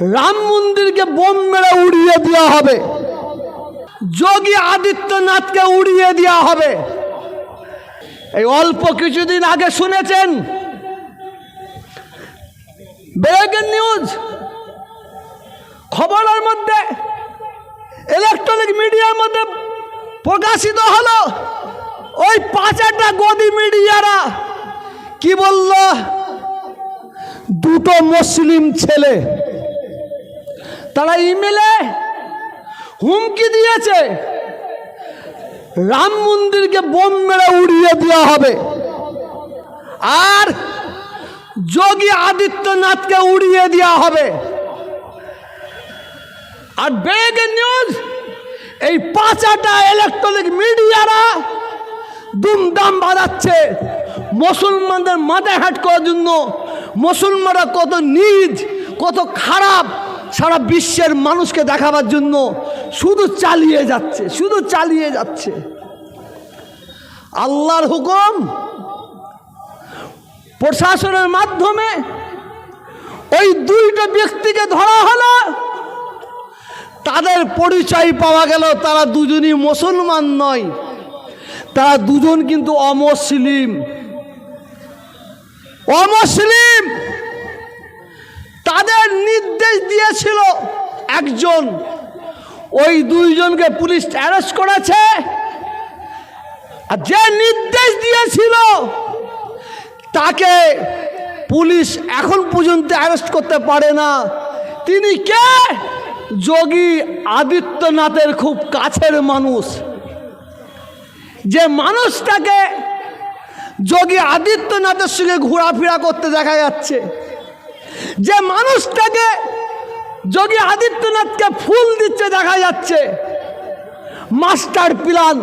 রাম মন্দিরকে বোম মেরে উড়িয়ে দেওয়া হবে। যোগী আদিত্যনাথকে উড়িয়ে দেওয়া হবে। এই অল্প কিছুদিন আগে শুনেছেন? Breaking news. খবরের মধ্যে ইলেকট্রনিক মিডিয়ার মধ্যে প্রকাশিত হলো, ওই পাঁচাটা গদি মিডিয়ারা কি বলল? দুটো মুসলিম ছেলে তারা ইমেলে হুমকি দিয়েছে। রাম মন্দিরকে বোম মেরে উড়িয়ে দেওয়া হবে। আর যোগী আদিত্যনাথকে উড়িয়ে দেওয়া হবে। আর ব্রেকিং নিউজ এই পাঁচাটা ইলেকট্রনিক মিডিয়ারা দুমদাম বাজাচ্ছে মুসলমানদের মাথায় হাট করার জন্য। মুসলমানরা কত নিজ, কত খারাপ সারা বিশ্বের মানুষকে দেখাবার জন্য শুধু চালিয়ে যাচ্ছে, শুধু চালিয়ে যাচ্ছে। আল্লাহর হুকুম প্রশাসনের মাধ্যমে ওই দুইটা ব্যক্তিকে ধরা হলো। তাদের পরিচয় পাওয়া গেল, তারা দুজনই মুসলমান নয়। তারা দুজন কিন্তু অমুসলিম। অমুসলিম! তাদের নির্দেশ দিয়েছিল একজন। ওই দুইজনকে পুলিশ অ্যারেস্ট করেছে। আর যে নির্দেশ দিয়েছিল, তাকে পুলিশ এখন পর্যন্ত অ্যারেস্ট করতে পারে না। তিনি কে? যোগী আদিত্যনাথের খুব কাছের মানুষ। যে মানুষটাকে যোগী আদিত্যনাথের সঙ্গে ঘোরাফেরা করতে দেখা যাচ্ছে। যে মানুষটাকে যোগী আদিত্যনাথকে ফুল দিচ্ছে দেখা যাচ্ছে মাস্টার প্ল্যান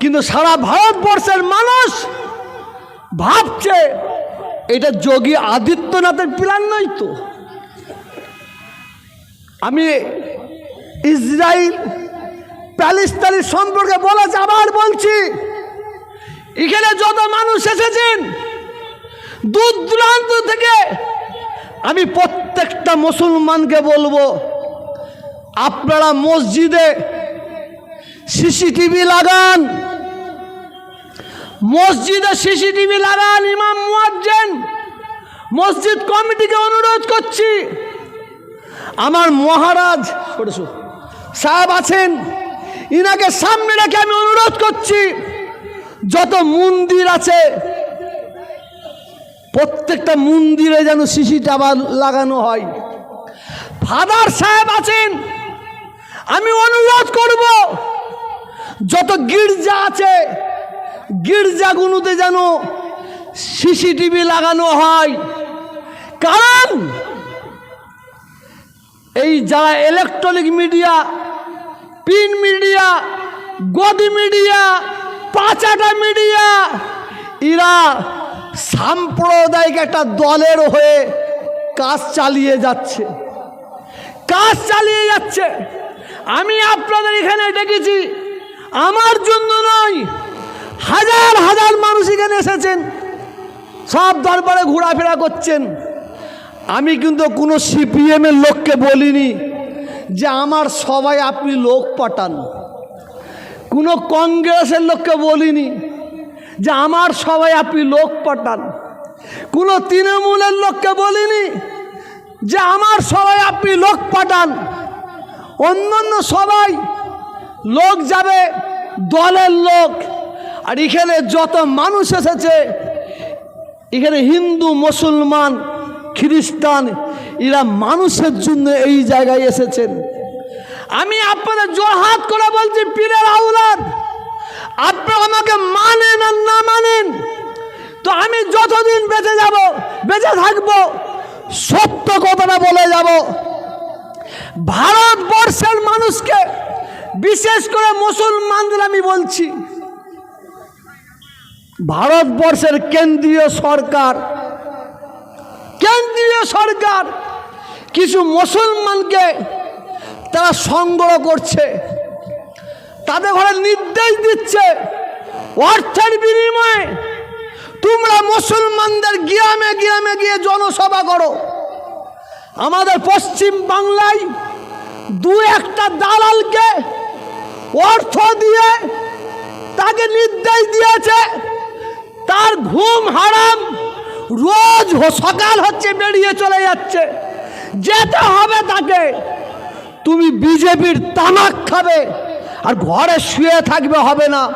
কিন্তু সারা ভারতবর্ষের মানুষ ভাবছে, এটা যোগী আদিত্যনাথের প্ল্যান নয় তো। আমি ইসরায়েল প্যালেস্তানের সম্পর্কে বলেছে, আবার বলছি, এখানে যত মানুষ এসেছেন, দূর দূরান্ত থেকে আমি প্রত্যেকটা মুসলমানকে বলব, আপনারা মসজিদে সিসিটিভি লাগান। মসজিদে সিসিটিভি লাগান, ইমাম মুয়াজ্জেন। মসজিদ কমিটিকে অনুরোধ করছি। আমার মহারাজ সাহেব আছেন, ইনাকে সামনে রেখে আমি অনুরোধ করছি, যত মন্দির আছে প্রত্যেকটা মন্দিরে যেন সিসিটা আবার লাগানো হয়। ফাদার সাহেব আছেন। আমি অনুরোধ করব, যত গির্জা আছে, গির্জাগুলোতে যেন সিসিটিভি লাগানো হয়। কারণ এই যারা ইলেকট্রনিক মিডিয়া প্রিন্ট মিডিয়া গদি মিডিয়া পাঁচাটা মিডিয়া এরা সাম্প্রদায়িক একটা দলের হয়ে কাজ চালিয়ে যাচ্ছে। কাজ চালিয়ে যাচ্ছে। আমি আপনাদের এখানে ডেকেছি আমার জন্য নয়, হাজার হাজার মানুষ এখানে এসেছেন, সব দরবারে ঘোরাফেরা করছেন। আমি কিন্তু কোনো সিপিএমের লোককে বলিনি যে আমার সবাই আপনি লোক পাঠান। কোনো কংগ্রেসের লোককে বলিনি যে আমার সবাই আপনি লোক পাঠান। কোনো তৃণমূলের লোককে বলিনি যে আমার সবাই আপনি লোক পাঠান। অন্য অন্য সবাই লোক যাবে, দলের লোক। আর এখানে যত মানুষ এসেছে, এখানে হিন্দু, মুসলমান, খ্রিস্টান, এরা মানুষের জন্য এই জায়গায় এসেছেন। আমি আপনাদের জোরহাত করে বলছি, পীরের আউলাদ আপনারা আমাকে মানেন আর না মানেন, তো আমি যতদিন বেঁচে যাব, বেঁচে থাকব, সত্য কথাটা বলে যাব। ভারতবর্ষের মানুষকে বিশেষ করে মুসলমানদের আমি বলছি, ভারতবর্ষের কেন্দ্রীয় সরকার কেন্দ্রীয় সরকার কিছু মুসলমানকে তারা সংগ্রহ করছে। তাদের ঘরে নির্দেশ দিচ্ছে, অর্থের বিনিময়ে। তোমরা মুসলমানদের গ্রামে গ্রামে গিয়ে জনসভা করো। আমাদের পশ্চিম বাংলায় দু একটা দালালকে অর্থ দিয়ে তাকে নির্দেশ দিয়েছে, তার ঘুম হারাম, রোজ সকাল হচ্ছে বেরিয়ে চলে যাচ্ছে। যেতে হবে তাকে। তুমি বিজেপির তামাক খাবে। আর ঘরে শুয়ে থাকবে হবে না।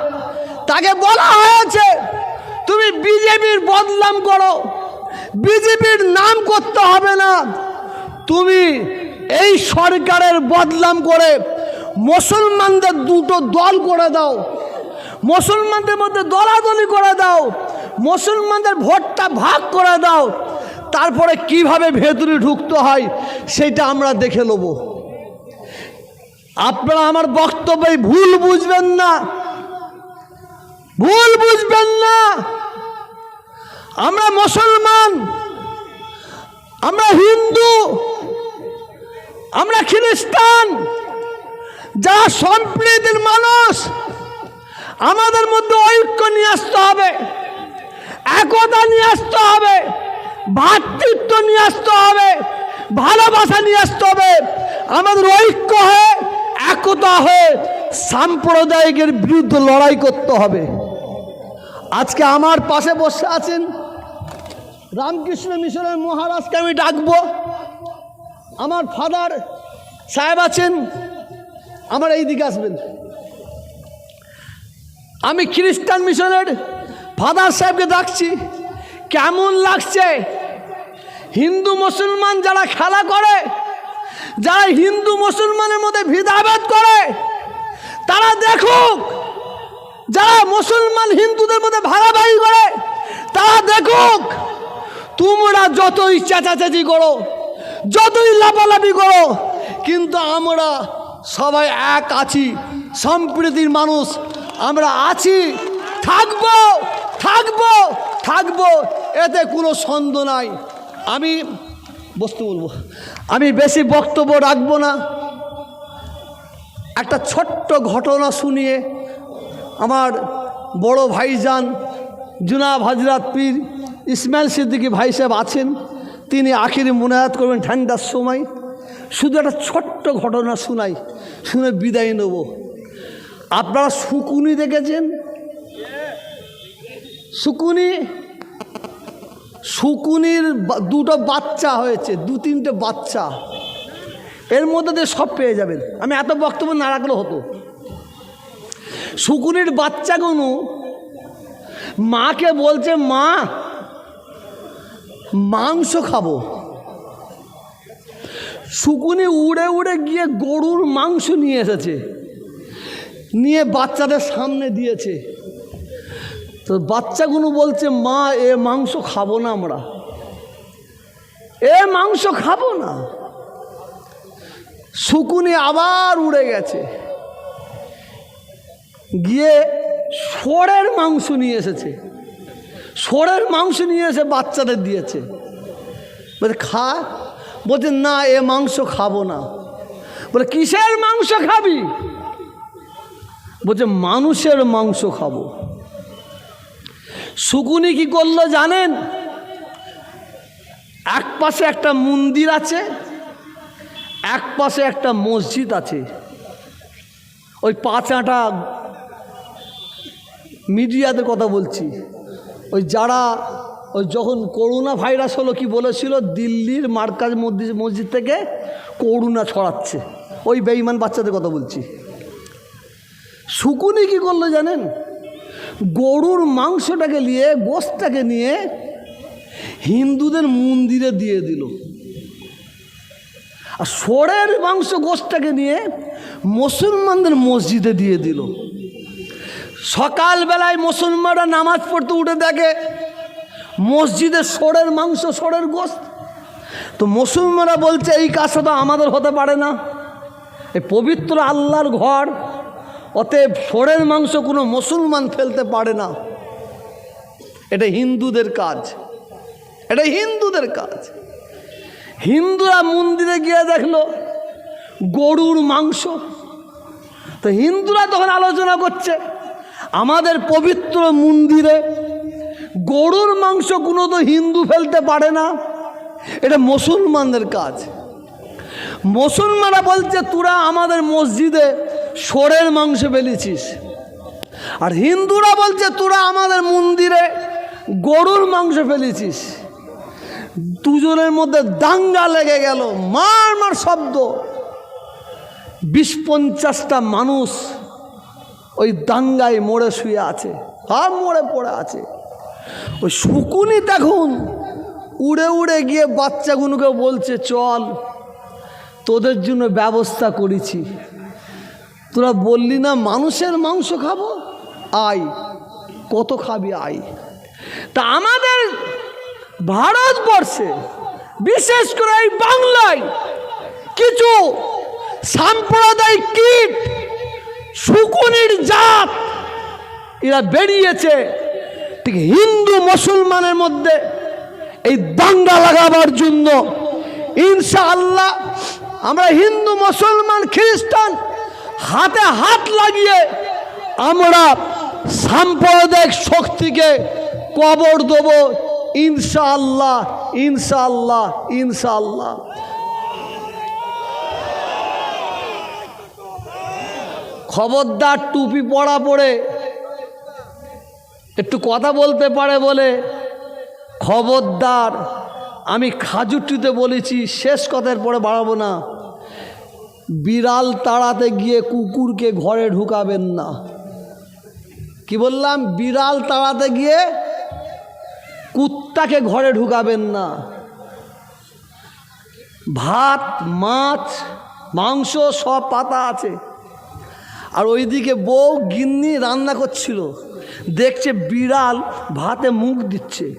তাকে বলা হয়েছে, তুমি বিজেপির বদনাম করো। বিজেপির নাম করতে হবে না। তুমি এই সরকারের বদনাম করে মুসলমানদের দুটো দল করে দাও। মুসলমানদের মধ্যে দলাদলি করে দাও। মুসলমানদের ভোটটা ভাগ করে দাও। তারপরে কীভাবে ভেতরে ঢুকতে হয়, সেটা আমরা দেখে নেব। আপনারা আমার বক্তব্যে ভুল বুঝবেন না। ভুল বুঝবেন না। আমরা মুসলমান, আমরা হিন্দু, আমরা খ্রিস্টান, যারা সম্প্রীতির মানুষ, আমাদের মধ্যে ঐক্য নিয়ে আসতে হবে, একতা নিয়ে আসতে হবে ভ্রাতৃত্ব নিয়ে আসতে হবে, ভালোবাসা নিয়ে আসতে হবে। আমাদের ঐক্য হয়ে একতা হয়ে সাম্প্রদায়িকের বিরুদ্ধে লড়াই করতে হবে। আজকে আমার পাশে বসে আছেন রামকৃষ্ণ মিশনের মহারাজকে আমি ডাকবো। আমার ফাদার সাহেব আছেন, আমার এই দিকে আসবেন। আমি খ্রিস্টান মিশনের ফাদার সাহেবকে ডাকছি, কেমন লাগছে? হিন্দু, মুসলমান যারা খেলা করে যারা হিন্দু মুসলমানের মধ্যে ভেদাভেদ করে, তারা দেখুক, যারা মুসলমান হিন্দুদের মধ্যে ভাগাভাগি করে, তারা দেখুক, তোমরা যতই চেঁচাচেঁচি করো, যতই লাফালাফি করো, কিন্তু আমরা সবাই এক আছি, সম্প্রীতির মানুষ, আমরা আছি, থাকব থাকব থাকব, এতে কোনো সন্দেহ নাই। আমি বস্তু বলব। আমি বেশি বক্তব্য রাখব না। একটা ছোট্ট ঘটনা শুনিয়ে আমার বড় ভাইজান জুনাব হাজরাত পীর ইসমাইল সিদ্দিকী ভাই সাহেব আছেন। তিনি আখিরি মোনায়াত করবেন ঠান্ডার সময়। শুধু একটা ছোট্ট ঘটনা শোনাই, শুনে বিদায় নেব। আপনারা শুকুনি দেখেছেন? শুকুনি? শুকুনির দুটো বাচ্চা হয়েছে, দু তিনটে বাচ্চা। এর মধ্যে দিয়ে সব পেয়ে যাবেন। আমি এত বক্তব্য না রাখলেও হতো। শুকুনির বাচ্চাগুলো মাকে বলছে, মা, মাংস খাব। শুকুনি উড়ে উড়ে গিয়ে গরুর মাংস নিয়ে এসেছে। নিয়ে বাচ্চাদের সামনে দিয়েছে। তো বাচ্চাগুলো বলছে, মা, এ মাংস খাব না আমরা। এ মাংস খাব না। শুকুনি আবার উড়ে গেছে। গিয়ে ষোড়ের মাংস নিয়ে এসেছে। ষোড়ের মাংস নিয়ে এসে বাচ্চাদের দিয়েছে। বলছে খা। বলছে, না, এ মাংস খাব না। বলে, কিসের মাংস খাবি? বলছে, মানুষের মাংস খাব। শুকুনি কি করল জানেন? এক পাশে একটা মন্দির আছে, এক পাশে একটা মসজিদ আছে। ওই পাঁচ আটা মিডিয়াতে কথা বলছি। ওই যারা, ওই যখন করোনা ভাইরাস হলো কি বলেছিল, দিল্লির মার্কাজ মসজিদ মসজিদ থেকে করোনা ছড়াচ্ছে। ওই বেইমান বাচ্চাদের কথা বলছি। শুকুনি কি করল জানেন? গরুর মাংসটাকে নিয়ে গোস্তটাকে নিয়ে হিন্দুদের মন্দিরে দিয়ে দিল। আর সোরের মাংস গোস্তটাকে নিয়ে মুসলমানদের মসজিদে দিয়ে দিল। সকালবেলায় মুসলমানরা নামাজ পড়তে উঠে দেখে, মসজিদে সোরের মাংস সোরের গোস্ত তো মুসলমানরা বলছে, এই কাজটা তো আমাদের হতে পারে না। এই পবিত্র আল্লাহর ঘর অতএব সোরের মাংস কোনো মুসলমান ফেলতে পারে না। এটা হিন্দুদের কাজ। এটা হিন্দুদের কাজ। হিন্দুরা মন্দিরে গিয়ে দেখল গরুর মাংস। তো হিন্দুরা তখন আলোচনা করছে, আমাদের পবিত্র মন্দিরে গরুর মাংস কোনো তো হিন্দু ফেলতে পারে না। এটা মুসলমানদের কাজ। মুসলমানরা বলছে, তোরা আমাদের মসজিদে সোরের মাংস ফেলেছিস আর হিন্দুরা বলছে, তোরা আমাদের মন্দিরে গরুর মাংস ফেলেছিস। দুজনের মধ্যে দাঙ্গা লেগে গেল, মার মার শব্দ। বিশ পঞ্চাশটা মানুষ ওই দাঙ্গায় মরে শুয়ে আছে সব মরে পড়ে আছে। ওই শুকুনি দেখুন, উড়ে উড়ে গিয়ে বাচ্চাগুলোকে বলছে, চল, তোদের জন্য ব্যবস্থা করেছি। তোরা বললি না মানুষের মাংস খাব? আয়, কত খাবি আয়। তা আমাদের ভারতবর্ষে, বিশেষ করে এই বাংলায়, কিছু সাম্প্রদায়িক কীট, শুকুনির জাত, এরা বেরিয়েছে ঠিক হিন্দু মুসলমানের মধ্যে। এই দাঙ্গা লাগাবার জন্য ইনশাআল্লাহ আমরা হিন্দু, মুসলমান, খ্রিস্টান হাতে হাত লাগিয়ে আমরা সাম্প্রদায়িক শক্তিকে কবর দেব। ইনশাআল্লাহ ইনশাআল্লাহ ইনশাআল্লাহ। খবরদার টুপি পড়া পড়ে একটু কথা বলতে পারে বলে, খবরদার, আমি খাজুরটিতে বলেছি, শেষ কথার পরে বাড়াবো না। বিড়াল তাড়াতে গিয়ে কুকুরকে ঘরে ঢুকাবেন না। কি বললাম? বিড়াল তাড়াতে গিয়ে কুত্তাকে ঘরে ঢুকাবেন না। ভাত, মাছ, মাংস সব পাতা আছে। আর ওইদিকে বউ গিন্নি রান্না করছিল। দেখছে বিড়াল ভাতে মুখ দিচ্ছে।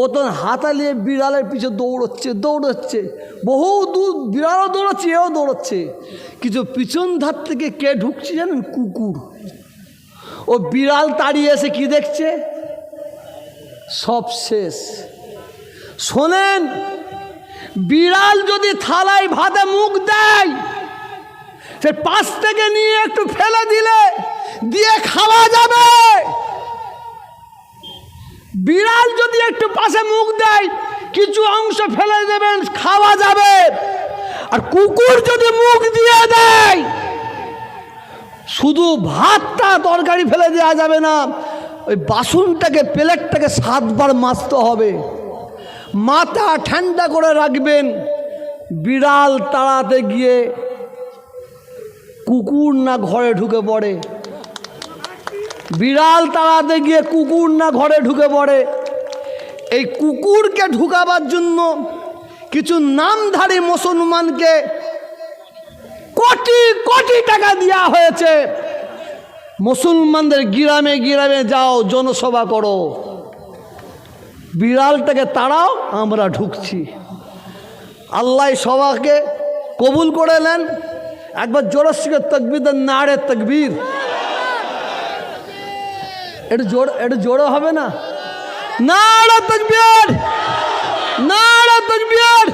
ও তো হাতালিয়ে বিড়ালের পিছে দৌড়চ্ছে দৌড়চ্ছে। বহু দূর বিড়ালও দৌড়চ্ছে, এও দৌড়চ্ছে। কিছু পিছন ধার থেকে কে ঢুকছে জানেন? কুকুর। ও বিড়াল তাড়িয়ে এসে কি দেখছে? সব শেষ। শোনেন, বিড়াল যদি থালায় ভাতে মুখ দেয়, সে পাশ থেকে নিয়ে একটু ফেলে দিলে, দিয়ে খাওয়া যাবে। বিড়াল যদি একটু পাশে মুখ দেয়, কিছু অংশ ফেলে দেবেন, খাওয়া যাবে। আর কুকুর যদি মুখ দিয়ে দেয়, শুধু ভাতটা তরকারি ফেলে দেওয়া যাবে না, ওই বাসনটাকে, প্লেটটাকে সাতবার মাজতে হবে। মাথা ঠান্ডা করে রাখবেন। বিড়াল তাড়াতে গিয়ে কুকুর না ঘরে ঢুকে পড়ে। বিড়াল তাড়াতে গিয়ে কুকুর না ঘরে ঢুকে পড়ে। এই কুকুরকে ঢুকাবার জন্য কিছু নামধারী মুসলমানকে কোটি কোটি টাকা দেওয়া হয়েছে। মুসলমানদের গ্রামে গ্রামে যাও, জনসভা করো। বিড়ালটাকে তাড়াও, আমরা ঢুকছি। আল্লাহ সবাকে কবুল করে নেন। একবার জোরস্বরে তকবির দেন নাড়ে তকবীর। একটু জোড় একটু জোড়ো হবে না। না তকবীর না তকবীর।